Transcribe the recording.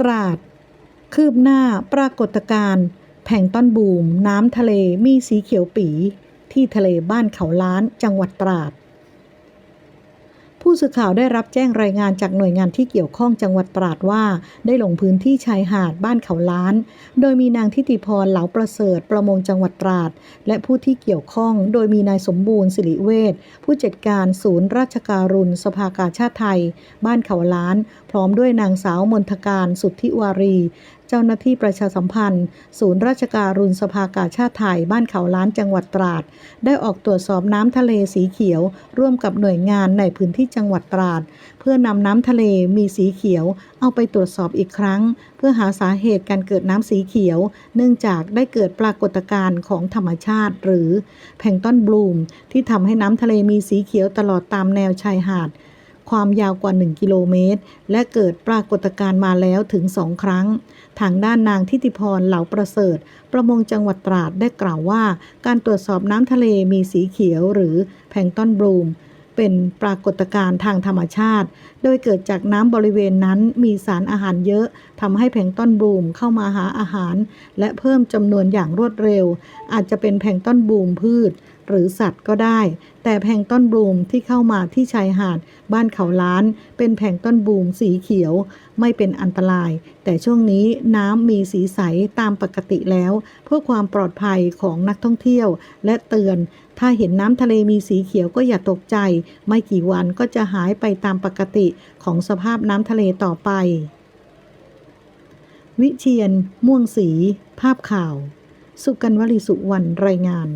ตราด คืบหน้าปรากฏการณ์แผงต้นบูม น้ำทะเลมีสีเขียวปี ที่ทะเลบ้านเขาล้านจังหวัดตราด ผู้สื่อข่าวได้รับแจ้งรายงานจากหน่วยงานที่เกี่ยวข้องจังหวัดตราดว่า ได้ลงพื้นที่ชายหาดบ้านเขาล้าน โดยมีนางทิติพรเหลาประเสริฐประมงจังหวัดตราด และผู้ที่เกี่ยวข้อง โดยมีนายสมบูรณ์สิริเวชผู้จัดการศูนย์ราชการุณสภากาชาติไทย บ้านเขาล้าน พร้อมด้วยนางสาวมนทการสุทธิวารีเจ้าหน้าที่ประชาสัมพันธ์ ศูนย์ราชการุณสภากาชาติไทย บ้านเขาล้านจังหวัดตราด ได้ออกตรวจสอบน้ำทะเลสีเขียว ร่วมกับหน่วยงานในพื้นที่จังหวัดตราด เพื่อนำน้ำทะเลมีสีเขียว เอาไปตรวจสอบอีกครั้ง เพื่อหาสาเหตุการเกิดน้ำสีเขียว เนื่องจากได้เกิดปรากฏการณ์ของธรรมชาติ หรือแพงต้นบลูม ที่ทำให้น้ำทะเลมีสีเขียวตลอดตามแนวชายหาด ความยาวกว่า 1 กิโลเมตร และเกิดปรากฏการณ์มาแล้วถึง2ครั้ง ทางด้านนางทิติพรเหลาประเสริฐ ประมงจังหวัดตราดได้กล่าวว่า การตรวจสอบน้ำทะเลมีสีเขียวหรือแพลงต้นบลูมเป็นปรากฏการณ์ทางธรรมชาติ โดยเกิดจากน้ำบริเวณนั้นมีสารอาหารเยอะทำให้แพลงต้นบลูมเข้ามาหาอาหาร และเพิ่มจำนวนอย่างรวดเร็ว อาจจะเป็นแพลงต้นบลูมพืช หรือสัตว์ก็ได้ แต่แพงต้นบลูมที่เข้ามาที่ชายหาด บ้านเขาล้าน เป็นแพงต้นบลูมสีเขียว ไม่เป็นอันตราย แต่ช่วงนี้น้ำมีสีใสตามปกติแล้ว เพื่อความปลอดภัยของนักท่องเที่ยว และเตือน ถ้าเห็นน้ำทะเลมีสีเขียวก็อย่าตกใจ ไม่กี่วันก็จะหายไปตามปกติของสภาพน้ำทะเลต่อไป วิเชียนม่วงสี ภาพข่าว สุกันวลีสุวรรณรายงาน